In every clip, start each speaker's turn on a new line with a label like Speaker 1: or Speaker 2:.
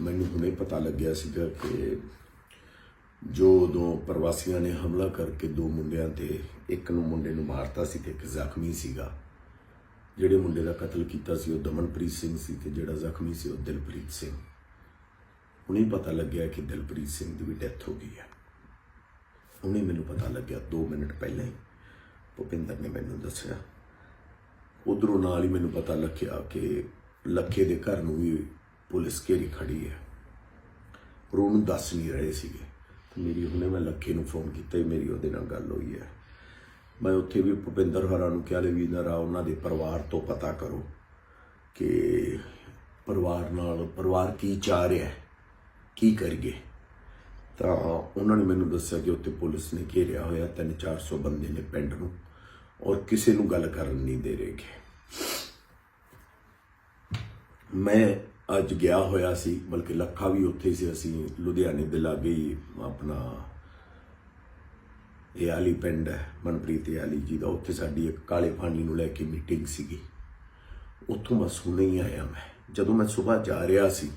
Speaker 1: ਮੈਨੂੰ ਹੁਣੇ ਪਤਾ ਲੱਗਿਆ ਸੀਗਾ ਕਿ ਜੋ ਉਦੋਂ ਪ੍ਰਵਾਸੀਆਂ ਨੇ ਹਮਲਾ ਕਰਕੇ ਦੋ ਮੁੰਡਿਆਂ ਤੇ ਇੱਕ ਨੂੰ ਮੁੰਡੇ ਨੂੰ ਮਾਰਤਾ ਸੀ ਤੇ ਇੱਕ ਜ਼ਖਮੀ ਸੀਗਾ। ਜਿਹੜੇ ਮੁੰਡੇ ਦਾ ਕਤਲ ਕੀਤਾ ਸੀ ਉਹ ਦਮਨਪ੍ਰੀਤ ਸਿੰਘ ਸੀ ਤੇ ਜਿਹੜਾ ਜ਼ਖਮੀ ਸੀ ਉਹ ਦਿਲਪ੍ਰੀਤ ਸਿੰਘ। ਹੁਣੇ ਪਤਾ ਲੱਗਿਆ ਕਿ ਦਿਲਪ੍ਰੀਤ ਸਿੰਘ ਦੀ ਵੀ ਡੈਥ ਹੋ ਗਈ ਹੈ। ਹੁਣੇ ਮੈਨੂੰ ਪਤਾ ਲੱਗਿਆ 2 ਮਿੰਟ ਪਹਿਲਾਂ ਹੀ ਭੁਪਿੰਦਰ ਨੇ ਮੈਨੂੰ ਦੱਸਿਆ। ਉਧਰੋਂ ਨਾਲ ਹੀ ਮੈਨੂੰ ਪਤਾ ਲੱਗਿਆ ਕਿ ਲੱਖੇ ਦੇ ਘਰ ਨੂੰ ਵੀ ਪੁਲਿਸ ਘੇਰੀ ਖੜੀ ਹੈ। ਪਰ ਉਹਨੂੰ ਦੱਸ ਨਹੀਂ ਰਹੇ ਸੀਗੇ। ਤੇ ਮੇਰੀ ਹੁਣੇ ਮੈਂ ਲੱਖੇ ਨੂੰ ਫੋਨ ਕੀਤਾ ਮੇਰੀ ਉਹਦੇ ਨਾਲ ਗੱਲ ਹੋਈ ਹੈ। ਮੈਂ ਉੱਥੇ ਵੀ ਭੁਪਿੰਦਰ ਹਰਾਂ ਨੂੰ ਕਿਹਾ, ਲੈ ਵੀ ਜਰਾ ਉਹਨਾਂ ਦੇ ਪਰਿਵਾਰ ਤੋਂ ਪਤਾ ਕਰੋ ਕਿ ਪਰਿਵਾਰ ਨਾਲ, ਪਰਿਵਾਰ ਕੀ ਚਾਹ ਰਿਹਾ ਹੈ, ਕੀ ਕਰੀਏ? ਤਾਂ ਉਹਨਾਂ ਨੇ ਮੈਨੂੰ ਦੱਸਿਆ ਕਿ ਉੱਥੇ ਪੁਲਿਸ ਨੇ ਘੇਰਿਆ ਹੋਇਆ 3-400 ਬੰਦੇ ਨੇ ਪਿੰਡ ਨੂੰ ਔਰ ਕਿਸੇ ਨੂੰ ਗੱਲ ਕਰਨ ਨਹੀਂ ਦੇ ਰਹੇ ਮੈਂ ਅੱਜ ਗਿਆ ਹੋਇਆ ਸੀ, ਬਲਕਿ ਲੱਖਾ ਵੀ ਉੱਥੇ ਸੀ। ਅਸੀਂ ਲੁਧਿਆਣੇ ਦੇ ਲਾਗੇ ਹੀ ਆਪਣਾ ਇਹ ਆਲੀ ਪਿੰਡ ਹੈ, ਮਨਪ੍ਰੀਤ ਇਹ ਆਲੀ ਜੀ ਦਾ। ਉੱਥੇ ਸਾਡੀ ਇੱਕ ਕਾਲੇ ਪਾਣੀ ਨੂੰ ਲੈ ਕੇ ਮੀਟਿੰਗ ਸੀਗੀ। ਉੱਥੋਂ ਮੈਂ ਹੁਣੇ ਹੀ ਆਇਆ ਮੈਂ। ਜਦੋਂ ਮੈਂ ਸਵੇਰ ਜਾ ਰਿਹਾ ਸੀ,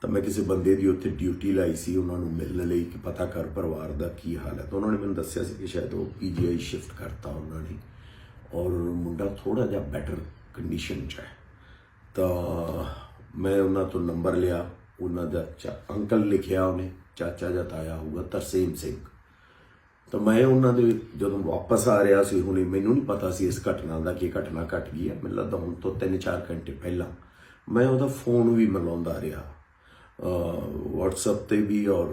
Speaker 1: ਤਾਂ ਮੈਂ ਕਿਸੇ ਬੰਦੇ ਦੀ ਉੱਥੇ ਡਿਊਟੀ ਲਾਈ ਸੀ। ਉਹਨਾਂ ਨੂੰ ਮਿਲਣ ਲਈ ਕਿ ਪਤਾ ਕਰ ਪਰਿਵਾਰ ਦਾ ਕੀ ਹਾਲ ਹੈ। ਤਾਂ ਉਹਨਾਂ ਨੇ ਮੈਨੂੰ ਦੱਸਿਆ ਸੀ ਕਿ ਸ਼ਾਇਦ ਉਹ ਪੀਜੀਆਈ ਸ਼ਿਫਟ ਕਰਤਾ ਉਹਨਾਂ ਨੇ, ਔਰ ਮੁੰਡਾ ਥੋੜਾ ਜਿਹਾ ਬੈਟਰ ਕੰਡੀਸ਼ਨ 'ਚ ਹੈ। ਤਾਂ ਮੈਂ ਉਹਨਾਂ ਤੋਂ ਨੰਬਰ ਲਿਆ, ਉਹਨਾਂ ਦਾ ਚਾ- ਅੰਕਲ ਲਿਖਿਆ ਉਹਨੇ, ਚਾਚਾ ਜਾਂ ਤਾਇਆ ਹੋਊਗਾ ਤਰਸੇਮ ਸਿੰਘ। ਤਾਂ ਮੈਂ ਉਹਨਾਂ ਦੇ ਜਦੋਂ ਵਾਪਸ ਆ ਰਿਹਾ ਸੀ, ਹੁਣੇ ਮੈਨੂੰ ਨਹੀਂ ਪਤਾ ਸੀ ਇਸ ਘਟਨਾ ਦਾ ਕਿ ਘਟਨਾ ਘਟ ਗਈ ਹੈ, ਮੈਨੂੰ ਲੱਗਦਾ ਹੁਣ ਤੋਂ 3-4 ਘੰਟੇ ਪਹਿਲਾਂ ਮੈਂ ਉਹਦਾ ਫੋਨ ਵੀ ਮਿਲਾਉਂਦਾ ਰਿਹਾ। WhatsApp ਤੇ ਵੀ ਔਰ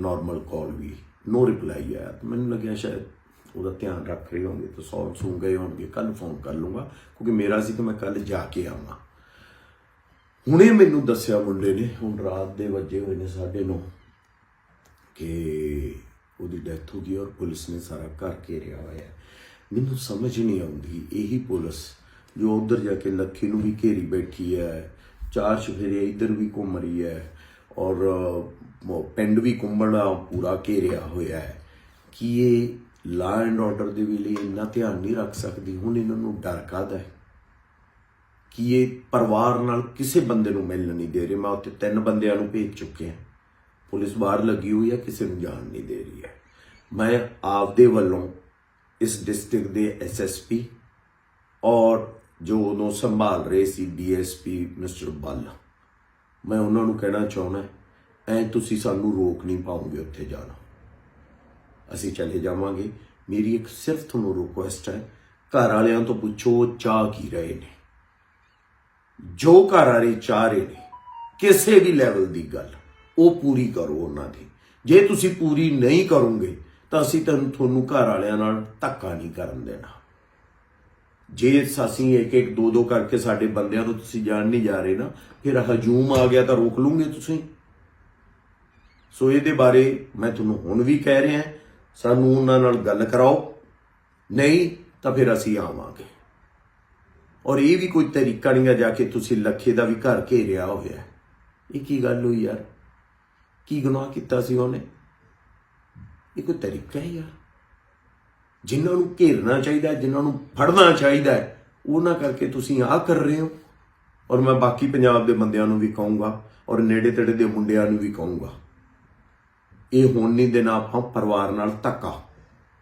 Speaker 1: ਨਾਰਮਲ ਕਾਲ ਵੀ ਨੋ ਰਿਪਲਾਈ ਆਇਆ। ਤਾਂ ਮੈਨੂੰ ਲੱਗਿਆ ਸ਼ਾਇਦ ਉਹਦਾ ਧਿਆਨ ਰੱਖ ਰਹੇ ਹੋਣਗੇ, ਤਾਂ ਸੌਂ ਸੂ ਗਏ ਹੋਣਗੇ ਕੱਲ ਫੋਨ ਕਰ ਲੂੰਗਾ ਕਿਉਂਕਿ ਮੇਰਾ ਸੀ ਕਿ ਮੈਂ ਕੱਲ ਜਾ ਕੇ ਆਵਾਂ। ਹੁਣੇ ਮੈਨੂੰ ਦੱਸਿਆ ਮੁੰਡੇ ਨੇ, ਹੁਣ ਰਾਤ ਦੇ ਵੱਜੇ ਹੋਏ ਨੇ ਸਾਢੇ ਨੌ, ਕਿ ਉਹਦੀ ਡੈਥ ਹੋ ਗਈ ਔਰ ਪੁਲਿਸ ਨੇ ਸਾਰਾ ਘਰ ਘੇਰਿਆ ਹੋਇਆ ਹੈ। ਮੈਨੂੰ ਸਮਝ ਨਹੀਂ ਆਉਂਦੀ, ਇਹੀ ਪੁਲਿਸ ਜੋ ਉਧਰ ਜਾ ਕੇ ਲੱਖੀ ਨੂੰ ਵੀ ਘੇਰੀ ਬੈਠੀ ਹੈ, ਚਾਰ ਸ਼ਫੇਰੇ ਇੱਧਰ ਵੀ ਘੁੰਮ ਰਹੀ ਹੈ ਔਰ ਪਿੰਡ ਵੀ ਘੁੰਮਣਾ ਪੂਰਾ ਘੇਰਿਆ ਹੋਇਆ ਹੈ। ਕਿ ਇਹ ਲਾ ਐਂਡ ਆਰਡਰ ਦੇ ਵੀ ਲਈ ਇੰਨਾ ਧਿਆਨ ਨਹੀਂ ਰੱਖ ਸਕਦੀ? ਹੁਣ ਇਹਨਾਂ ਨੂੰ ਡਰ ਕਾਹਦਾ ਹੈ? ਕਿ ਇਹ ਪਰਿਵਾਰ ਨਾਲ ਕਿਸੇ ਬੰਦੇ ਨੂੰ ਮਿਲਣ ਨਹੀਂ ਦੇ ਰਹੇ। ਮੈਂ ਉੱਥੇ ਤਿੰਨ ਬੰਦਿਆਂ ਨੂੰ ਭੇਜ ਚੁੱਕਿਆ। ਪੁਲਿਸ ਬਾਹਰ ਲੱਗੀ ਹੋਈ ਹੈ, ਕਿਸੇ ਨੂੰ ਜਾਣ ਨਹੀਂ ਦੇ ਰਹੀ ਹੈ। ਮੈਂ ਆਪਦੇ ਵੱਲੋਂ ਇਸ ਡਿਸਟ੍ਰਿਕਟ ਦੇ ਐਸਐਸਪੀ ਔਰ ਜੋ ਉਹਨੂੰ ਸੰਭਾਲ ਰਹੇ ਸੀ ਡੀਐਸਪੀ ਮਿਸਟਰ ਬੱਲ, ਮੈਂ ਉਹਨਾਂ ਨੂੰ ਕਹਿਣਾ ਚਾਹੁੰਦਾ ਐ ਤੁਸੀਂ ਸਾਨੂੰ ਰੋਕ ਨਹੀਂ ਪਾਉਂਗੇ ਉੱਥੇ ਜਾਣਾ। ਅਸੀਂ ਚਲੇ ਜਾਵਾਂਗੇ। ਮੇਰੀ ਇੱਕ ਸਿਰਫ ਤੁਹਾਨੂੰ ਰਿਕੁਐਸਟ ਹੈ ਘਰ ਵਾਲਿਆਂ ਤੋਂ ਪੁੱਛੋ ਉਹ ਚਾਹ ਕੀ ਰਹੇ ਨੇ। ਜੋ ਘਰ ਵਾਲੇ ਚਾਹ ਰਹੇ ਨੇ, ਕਿਸੇ ਵੀ ਲੈਵਲ ਦੀ ਗੱਲ, ਉਹ ਪੂਰੀ ਕਰੋ ਉਹਨਾਂ ਦੀ। ਜੇ ਤੁਸੀਂ ਪੂਰੀ ਨਹੀਂ ਕਰੋਗੇ, ਤਾਂ ਅਸੀਂ ਤੁਹਾਨੂੰ ਤੁਹਾਨੂੰ ਘਰ ਵਾਲਿਆਂ ਨਾਲ ਧੱਕਾ ਨਹੀਂ ਕਰਨ ਦੇਣਾ। ਜੇ ਅਸੀਂ ਇੱਕ ਇੱਕ ਦੋ ਦੋ ਕਰਕੇ ਸਾਡੇ ਬੰਦਿਆਂ ਨੂੰ ਤੁਸੀਂ ਜਾਣ ਨਹੀਂ ਜਾ ਰਹੇ ਨਾ, ਫਿਰ ਹਜੂਮ ਆ ਗਿਆ ਤਾਂ ਰੋਕ ਲੂਗੇ ਤੁਸੀਂ। ਸੋ ਇਹਦੇ ਬਾਰੇ ਮੈਂ ਤੁਹਾਨੂੰ ਹੁਣ ਵੀ ਕਹਿ ਰਿਹਾ, ਸਾਨੂੰ ਉਹਨਾਂ ਨਾਲ ਗੱਲ ਕਰਾਓ, ਨਹੀਂ ਤਾਂ ਫਿਰ ਅਸੀਂ ਆਵਾਂਗੇ। ਔਰ ਇਹ ਵੀ ਕੋਈ ਤਰੀਕਾ ਨਹੀਂ ਹੈ ਜਾ ਕੇ ਤੁਸੀਂ ਲੱਖੇ ਦਾ ਵੀ ਘਰ ਘੇਰਿਆ ਹੋਇਆ। ਇਹ ਕੀ ਗੱਲ ਹੋਈ ਯਾਰ? ਕੀ ਗੁਨਾਹ ਕੀਤਾ ਸੀ ਉਹਨੇ? ਇਹ ਕੋਈ ਤਰੀਕਾ ਹੈ ਯਾਰ ਜਿਨ੍ਹਾਂ ਨੂੰ ਘੇਰਨਾ ਚਾਹੀਦਾ ਹੈ, ਜਿਨ੍ਹਾਂ ਨੂੰ ਫੜਨਾ ਚਾਹੀਦਾ ਉਹਨਾਂ ਕਰਕੇ ਤੁਸੀਂ ਆਹ ਕਰ ਰਹੇ ਹੋ। ਔਰ ਮੈਂ ਬਾਕੀ ਪੰਜਾਬ ਦੇ ਬੰਦਿਆਂ ਨੂੰ ਵੀ ਕਹੂੰਗਾ ਔਰ ਨੇੜੇ ਤੇੜੇ ਦੇ ਮੁੰਡਿਆਂ ਨੂੰ ਵੀ ਕਹੂੰਗਾ। ਇਹ ਹੋਣ ਨਹੀਂ ਦੇਣਾ ਆਪਾਂ ਪਰਿਵਾਰ ਨਾਲ ਧੱਕਾ।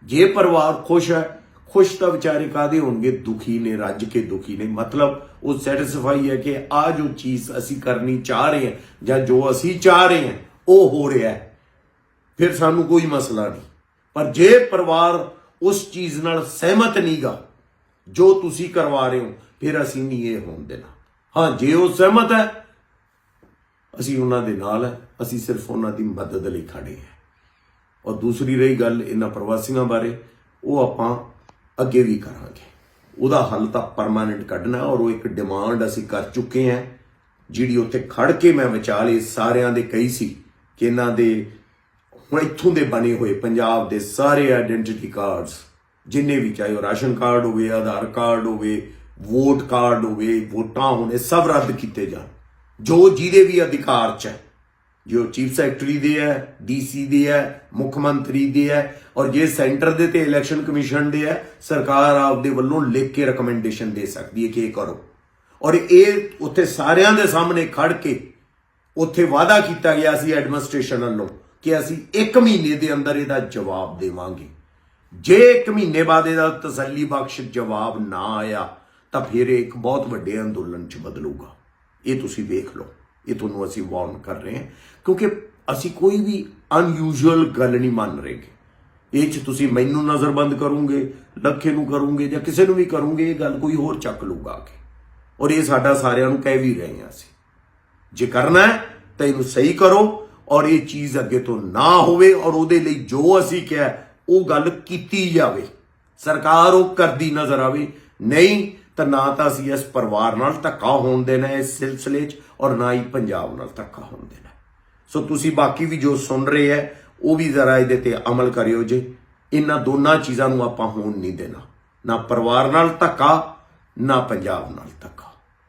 Speaker 1: ਜੇ ਪਰਿਵਾਰ ਖੁਸ਼ ਹੈ ਖੁਸ਼ ਤਾਂ ਵਿਚਾਰੇ ਕਾਦੇ ਹੋਣਗੇ? ਦੁਖੀ ਨੇ, ਰੱਜ ਕੇ ਦੁਖੀ ਨੇ। ਮਤਲਬ ਉਹ ਸੈਟੀਸਫਾਈ ਹੈ ਕਿ ਆ ਜੋ ਚੀਜ਼ ਅਸੀਂ ਕਰਨੀ ਚਾਹ ਰਹੇ ਹਾਂ ਜਾਂ ਜੋ ਅਸੀਂ ਚਾਹ ਰਹੇ ਹਾਂ, ਉਹ ਹੋ ਰਿਹਾ ਹੈ। ਫਿਰ ਸਾਨੂੰ ਕੋਈ ਮਸਲਾ ਨਹੀਂ। ਪਰ ਜੇ ਪਰਿਵਾਰ ਉਸ ਚੀਜ਼ ਨਾਲ ਸਹਿਮਤ ਨਹੀਂਗਾ, ਜੋ ਤੁਸੀਂ ਕਰਵਾ ਰਹੇ ਹੋ, ਫਿਰ ਅਸੀਂ ਨਹੀਂ ਇਹ ਹੋਣ ਦੇਣਾ। ਹਾਂ, ਜੇ ਉਹ ਸਹਿਮਤ ਹੈ, ਅਸੀਂ ਉਹਨਾਂ ਦੇ ਨਾਲ ਹੈ। ਅਸੀਂ ਸਿਰਫ ਉਹਨਾਂ ਦੀ ਮਦਦ ਲਈ ਖੜੇ ਹਾਂ। ਔਰ ਦੂਸਰੀ ਰਹੀ ਗੱਲ ਇਹਨਾਂ ਪ੍ਰਵਾਸੀਆਂ ਬਾਰੇ। ਉਹ ਆਪਾਂ ਅੱਗੇ ਵੀ ਕਰਾਂਗੇ। ਉਹਦਾ ਹੱਲ ਤਾਂ ਪਰਮਾਨੈਂਟ ਕੱਢਣਾ ਔਰ ਉਹ ਇੱਕ ਡਿਮਾਂਡ ਅਸੀਂ ਕਰ ਚੁੱਕੇ ਹਾਂ, ਜਿਹੜੀ ਉੱਥੇ ਖੜ ਕੇ ਮੈਂ ਵਿਚਾਲੇ ਸਾਰਿਆਂ ਦੇ ਕਹੀ ਸੀ ਕਿ ਇਹਨਾਂ ਦੇ ਹੁਣ ਇੱਥੋਂ ਦੇ ਬਣੇ ਹੋਏ ਪੰਜਾਬ ਦੇ ਸਾਰੇ ਆਇਡੈਂਟੀਟੀ ਕਾਰਡਸ ਜਿੰਨੇ ਵੀ ਚਾਹੇ ਉਹ ਰਾਸ਼ਨ ਕਾਰਡ ਹੋਵੇ, ਆਧਾਰ ਕਾਰਡ ਹੋਵੇ ਵੋਟ ਕਾਰਡ ਹੋਵੇ, ਵੋਟਾਂ ਹੋਣ ਸਭ ਰੱਦ ਕੀਤੇ ਜਾਣ। ਜੋ ਜਿਹਦੇ ਵੀ ਅਧਿਕਾਰ ਚ ਹੈ ਜੋ ਚੀਫ ਸੈਕਟਰੀ ਦੇ ਹੈ ਡੀਸੀ ਦੇ ਹੈ, ਮੁੱਖ ਮੰਤਰੀ ਦੇ ਹੈ ਔਰ ਜੇ ਸੈਂਟਰ ਦੇ ਤੇ ਇਲੈਕਸ਼ਨ ਕਮਿਸ਼ਨ ਦੇ ਹੈ, ਸਰਕਾਰ ਆਪਦੇ ਵੱਲੋਂ ਲਿਖ ਕੇ ਰეკਮੈਂਡੇਸ਼ਨ ਦੇ ਸਕਦੀ ਹੈ ਕਿ ਇਹ ਕਰੋ। ਔਰ ਇਹ ਉੱਥੇ ਸਾਰਿਆਂ ਦੇ ਸਾਹਮਣੇ ਖੜ ਕੇ ਉੱਥੇ ਵਾਅਦਾ ਕੀਤਾ ਗਿਆ ਸੀ ਐਡਮਿਨਿਸਟ੍ਰੇਸ਼ਨ ਵੱਲੋਂ ਕਿ ਅਸੀਂ 1 ਮਹੀਨੇ ਦੇ ਅੰਦਰ ਇਹਦਾ ਜਵਾਬ ਦੇਵਾਂਗੇ। ਜੇ 1 ਮਹੀਨੇ ਬਾਅਦ ਇਹਦਾ ਤਸੱਲੀ ਬਖਸ਼ ਜਵਾਬ ਨਾ ਆਇਆ ਤਾਂ ਫਿਰ ਇਹ ਇੱਕ ਬਹੁਤ ਵੱਡੇ ਅੰਦੋਲਨ 'ਚ ਬਦਲੂਗਾ। ਇਹ ਤੁਸੀਂ ਵੇਖ ਲਓ। ਇਹ ਤੁਹਾਨੂੰ ਅਸੀਂ ਵਾਰਨ ਕਰ ਰਹੇ ਹਾਂ, ਕਿਉਂਕਿ ਅਸੀਂ ਕੋਈ ਵੀ ਅਨਯੂਜੂਅਲ ਗੱਲ ਨਹੀਂ ਮੰਨ ਰਹੇ ਇਹ 'ਚ ਤੁਸੀਂ ਮੈਨੂੰ ਨਜ਼ਰਬੰਦ ਕਰੋਗੇ, ਲੱਖੇ ਨੂੰ ਕਰੋਗੇ ਜਾਂ ਕਿਸੇ ਨੂੰ ਵੀ ਕਰੋਗੇ, ਇਹ ਗੱਲ ਕੋਈ ਹੋਰ ਚੱਕ ਲੂਗਾ ਆ ਕੇ। ਔਰ ਇਹ ਸਾਡਾ ਸਾਰਿਆਂ ਨੂੰ ਕਹਿ ਵੀ ਰਹੇ ਹਾਂ ਅਸੀਂ। ਜੇ ਕਰਨਾ ਹੈ, ਤਾਂ ਇਹਨੂੰ ਸਹੀ ਕਰੋ ਔਰ ਇਹ ਚੀਜ਼ ਅੱਗੇ ਤੋਂ ਨਾ ਹੋਵੇ ਔਰ ਉਹਦੇ ਲਈ ਜੋ ਅਸੀਂ ਕਿਹਾ, ਉਹ ਗੱਲ ਕੀਤੀ ਜਾਵੇ। ਸਰਕਾਰ ਉਹ ਕਰਦੀ ਨਜ਼ਰ ਆਵੇ। ਨਹੀਂ ਤਾਂ ਨਾ ਤਾਂ ਅਸੀਂ ਇਸ ਪਰਿਵਾਰ ਨਾਲ ਧੱਕਾ ਹੋਣ ਦੇਣਾ, ਇਸ ਸਿਲਸਿਲੇ 'ਚ ਔਰ ਨਾ ਹੀ ਪੰਜਾਬ ਨਾਲ ਧੱਕਾ ਹੋਣ ਦੇਣਾ। ਸੋ ਤੁਸੀਂ ਬਾਕੀ ਵੀ ਜੋ ਸੁਣ ਰਹੇ ਹੈ, ਉਹ ਵੀ ਜ਼ਰਾ ਇਹਦੇ ਤੇ ਅਮਲ ਕਰਿਓ ਜੇ। ਇਹਨਾਂ ਦੋਨਾਂ ਚੀਜ਼ਾਂ ਨੂੰ ਆਪਾਂ ਹੋਣ ਨਹੀਂ ਦੇਣਾ। ਨਾ ਪਰਿਵਾਰ ਨਾਲ ਧੱਕਾ, ਨਾ ਪੰਜਾਬ ਨਾਲ ਧੱਕਾ।